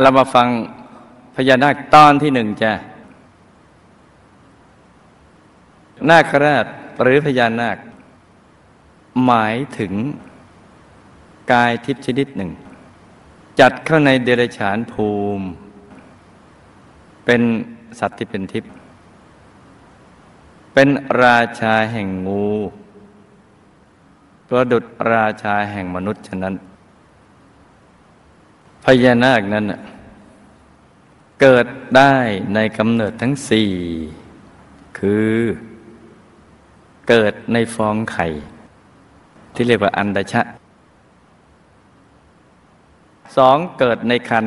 เรามาฟังพญานาคตอนที่หนึ่งจ้ะนาคราชหรือพญานาค หมายถึงกายทิพย์ชนิดหนึ่ง จัดเข้าในเดรัจฉานภูมิ เป็นสัตว์ที่เป็นทิพย์เป็นราชาแห่งงูประดุดราชาแห่งมนุษย์ฉะนั้น พญานาคนั้นเกิดได้ในกำเนิดทั้งสี่ คือเกิดในฟองไข่ ที่เรียกว่าอันดชะสองเกิดในคัน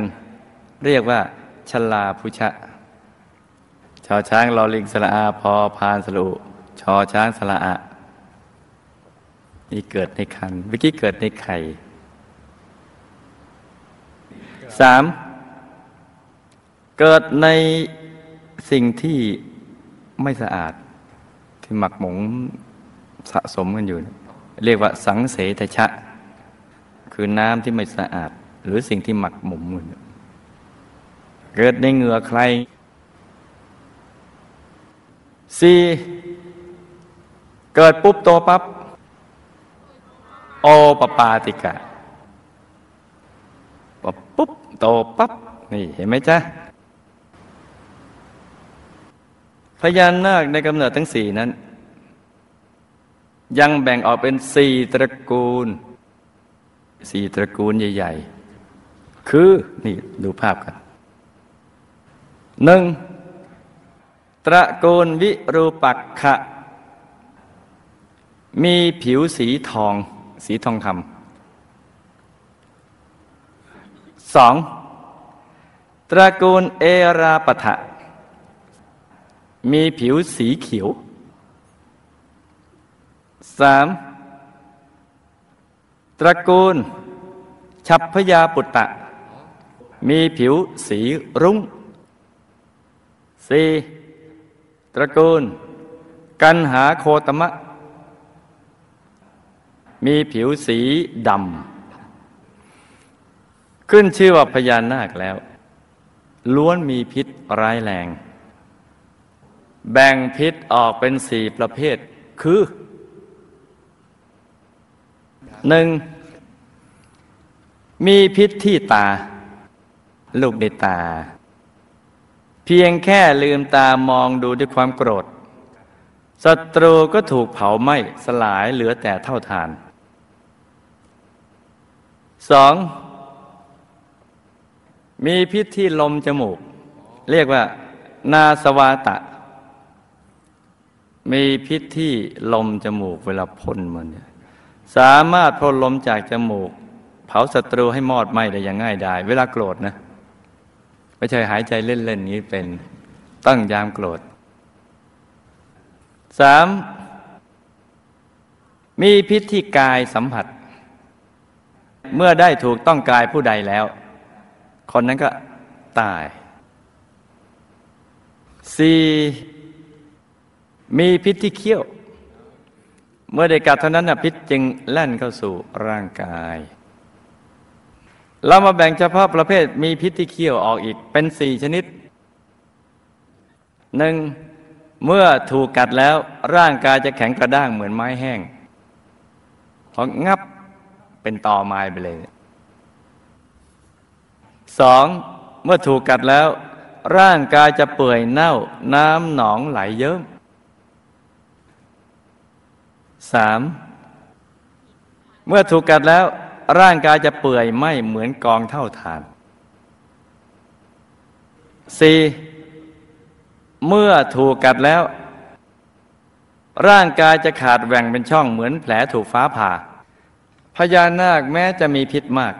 เรียกว่าชลาพุชะ ชอช้างลอลิงสละอาพอพานสลุชอช้างสละอะนี่เกิดในคันเมื่อกี้เกิดในไข่ สามเกิดในสิ่งที่ไม่สะอาด ที่หมักหมมสะสมกันอยู่ เรียกว่าสังเสทชะ คือน้ำที่ไม่สะอาด หรือสิ่งที่หมักหมมกันเกิดในเหงื่อใครสี่เกิดปุ๊บโตปับ๊บโอปปาติกะปุ๊บ โตปับ๊บนี่เห็นไหมจ๊ะพญานาคในกำเนิดทั้งสี่นั้น ยังแบ่งออกเป็นสี่ตระกูลสี่ตระกูลใหญ่ ๆ คือ นี่ดูภาพกันหนึ่งตระกูลวิรูปักขะ มีผิวสีทอง สีทองคำ สองตระกูลเอราปทะมีผิวสีเขียวสามตระกูล ชัพพยาปุตตะ มีผิวสีรุ้งสี่ตระกูล กันหาโคตมะ มีผิวสีดำ ขึ้นชื่อว่าพญานาคแล้ว ล้วนมีพิษร้ายแรง แบ่งพิษออกเป็นสี่ประเภท คือหนึ่งมีพิษที่ตา ลูกในตา เพียงแค่ลืมตามองดูด้วยความโกรธศัตรูก็ถูกเผาไหม้สลายเหลือแต่เท่าทานสอง มีพิษที่ลมจมูก เรียกว่า นาสวาตะ มีพิษที่ลมจมูกเวลาพ่นมันเนี่ยสามารถพ่นลมจากจมูก เผาศัตรูให้มอดไหม้ได้อย่างง่ายดายเวลาโกรธนะไม่ใช่หายใจเล่นๆนี้เป็นตั้งยามโกรธสามมีพิษที่กายสัมผัส เมื่อได้ถูกต้องกายผู้ใดแล้ว คนนั้นก็ตายสี่มีพิษที่เคี้ยว เมื่อได้กัดเท่านั้นนะพิษจึงแล่นเข้าสู่ร่างกาย เรามาแบ่งเฉพาะประเภทมีพิษที่เคี้ยวออกอีกเป็นสี่ชนิดหนึ่งเมื่อถูกกัดแล้วร่างกายจะแข็งกระด้างเหมือนไม้แห้งพองับเป็นตอไม้ไปเลย สองเมื่อถูกกัดแล้ว ร่างกายจะเปื่อยเน่า น้ำหนองไหลเยิ้มสามเมื่อถูกกัดแล้ว ร่างกายจะเปื่อยไหมเหมือนกองเท่าฐานสี่เมื่อถูกกัดแล้ว ร่างกายจะขาดแหว่งเป็นช่องเหมือนแผลถูกฟ้าผ่าพญานาคแม้จะมีพิษมาก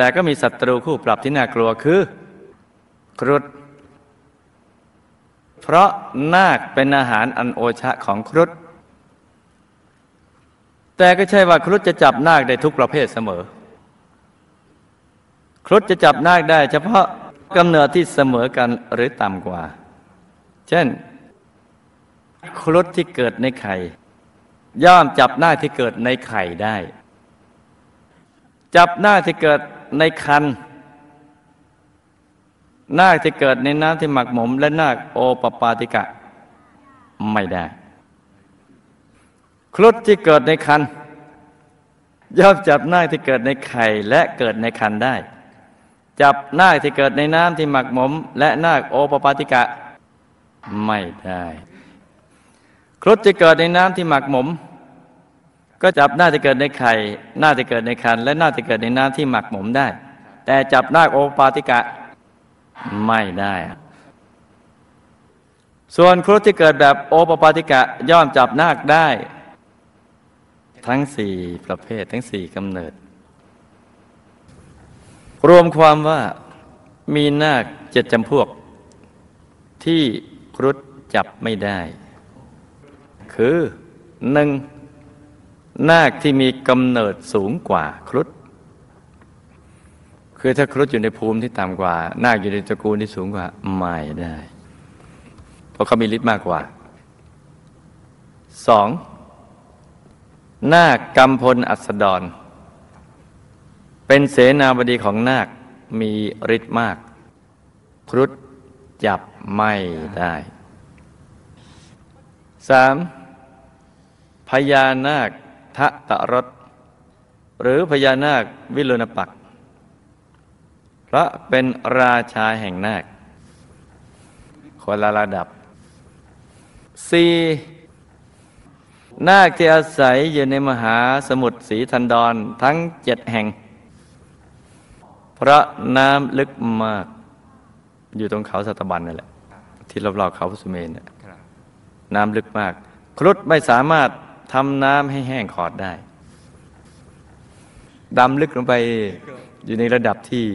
แต่ก็มีศัตรูคู่ปรับที่น่ากลัวคือ ครุฑเพราะนาคเป็นอาหารอันโอชะของครุฑแต่ก็ใช่ว่าครุฑจะจับนาคได้ทุกประเภทเสมอ ครุฑจะจับนาคได้ เฉพาะกำเนิดที่เสมอกันหรือต่ำกว่า เช่น ครุฑที่เกิดในไข่ ย่อมจับหน้าที่เกิดในไข่ได้ จับหน้าที่เกิด ในคันนาคที่เกิดในน้ำที่หมักหมม และนาคโอปปาติกะ ไม่ได้ ครุฑที่เกิดในคันย่อมจับนาคที่เกิดในไข่และเกิดในคันได้ จับนาคที่เกิดในน้ำที่หมักหมม และนาคโอปปาติกะ ไม่ได้ ครุฑที่เกิดในน้ำที่หมักหมม ก็จับหน้าที่เกิดในไข่หน้าที่เกิดในคัน และหน้าที่เกิดในน้ำที่หมักหมมได้ แต่จับนาคโอปปาติกะไม่ได้ ส่วนครุฑที่เกิดแบบโอปปาติกะย่อมจับนาคได้ ทั้งสี่ประเภททั้งสี่กำเนิด รวมความว่ามีนาคเจ็ดจำพวก ที่ครุฑจับไม่ได้ คือหนึ่ง นาคที่มีกำเนิดสูงกว่าครุฑคือถ้าครุฑอยู่ในภูมิที่ต่ำกว่า นาคอยู่ในตระกูลที่สูงกว่าไม่ได้ เพราะเขามีฤทธิ์มากกว่าสองนาคกำพลอัสดร เป็นเสนาบดีของนาคมีฤทธิ์มาก ครุฑจับไม่ได้สามพญานาค ทะตะรสหรือพญานาควิลุณปักษ์พระเป็นราชาแห่งนาค คนละระดับสี่นาคที่อาศัยอยู่ในมหาสมุทรสีทันดรทั้งเจ็ดแห่งเพราะน้ำลึกมาก อยู่ตรงเขาสัตบันนั่นแหละ ที่รอบๆเขาพุสุเมนน่ะน้ำลึกมาก ครุฑไม่สามารถ ทำน้ำให้แห้งขอดได้ดำลึกลงไปอยู่ในระดับที่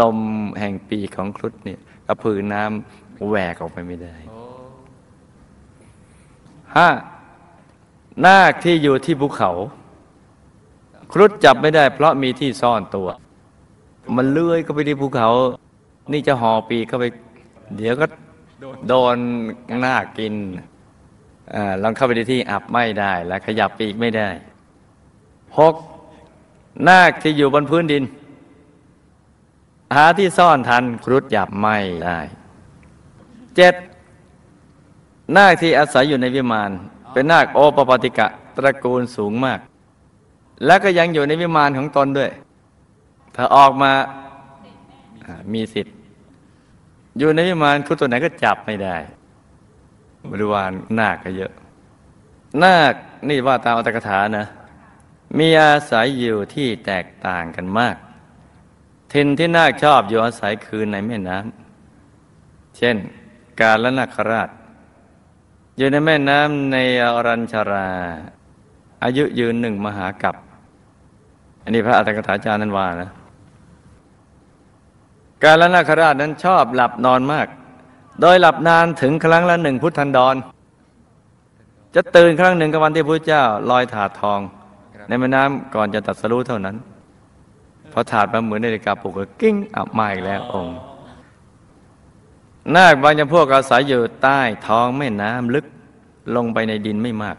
ลมแห่งปีของครุฑเนี่ยกระพือน้ำแหวกออกไปไม่ได้ห้านาคที่อยู่ที่ภูเขา ครุฑจับไม่ได้ เพราะมีที่ซ่อนตัว มันเลื้อยเข้าไปที่ภูเขา นี่จะห่อปีกเข้าไป เดี๋ยวก็โดนนาคกิน ลองเข้าไปในที่อับไม่ได้และขยับปีกไม่ได้หกนาคที่อยู่บนพื้นดิน หาที่ซ่อนทันครุฑจับไม่ได้เจ็ดนาคที่อาศัยอยู่ในวิมาน เป็นนาคโอปปติกะตระกูลสูงมาก และก็ยังอยู่ในวิมานของตนด้วย ถ้าออกมาอ่ามีสิทธิ์ อยู่ในวิมานครุฑตัวไหนก็จับไม่ได้ บริวารนาคก็เยอะ นาคนี่ว่าตามอัตถกถานะ มีอาศัยอยู่ที่แตกต่างกันมากทินที่นาคชอบอยู่อาศัยคือในแม่น้ำเช่น กาลนาคราช อยู่ในแม่น้ำในอรัญชารา อายุยืนหนึ่งมหากับอันนี้พระอัตถกถาจารย์นั้นว่านะ กาลนาคราชนั้นชอบหลับนอนมาก โดยหลับนานถึงครั้งละหนึ่งพุทธันดร จะตื่นครั้งหนึ่งกับวันที่พระเจ้าลอยถาดทอง ในแม่น้ำก่อนจะตัดสรู้เท่านั้นพอถาดมาเหมือนนาฬิกาปลุกก็กิ้งอับมาอีกแล้วองค์นาคบางจำพวกอาศัยอยู่ใต้ท้องแม่น้ำลึกลงไปในดินไม่มาก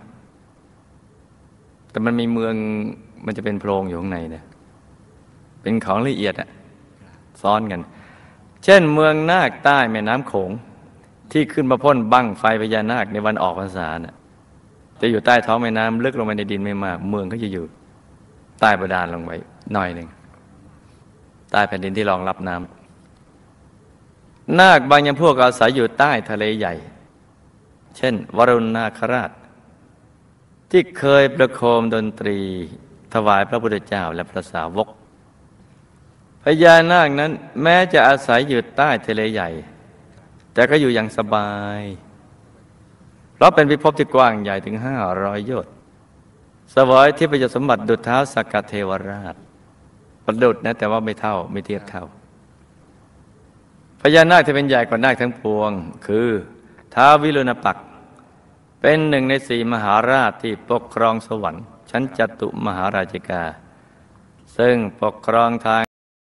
แต่มันมีเมืองมันจะเป็นโพรงอยู่ข้างในเนี่ยเป็นของละเอียดอะซ้อนกัน เช่นเมืองนาคใต้แม่น้ำโขง ที่ขึ้นมาพ่นบั้งไฟพญานาคในวันออกพรรษาน่ะจะอยู่ใต้ท้องแม่น้ำลึกลงไปในดินไม่มาก เมืองก็จะอยู่ใต้ประดานลงไปหน่อยหนึ่งใต้แผ่นดินที่รองรับน้ำนาคบางยังพวกอาศัยอยู่ใต้ทะเลใหญ่ เช่น วรุณนาคราช ที่เคยประโคมดนตรีถวายพระพุทธเจ้าและพระสาวก พญานาคนั้นแม้จะอาศัยอยู่ใต้ทะเลใหญ่ แต่ก็อยู่อย่างสบาย เพราะเป็นพิภพที่กว้างใหญ่ถึงห้าร้อยโยชน์สวยที่ประโยชน์สมบัติดุจเท้าสักกเทวราช ประดุจนะแต่ว่าไม่เท่าไม่เทียบเท่าพญานาคที่เป็นใหญ่กว่านาคทั้งปวง คือท้าวิรุณปัก เป็นหนึ่งในสี่มหาราชที่ปกครองสวรรค์ ชั้นจตุมหาราชิกา ซึ่งปกครองทาง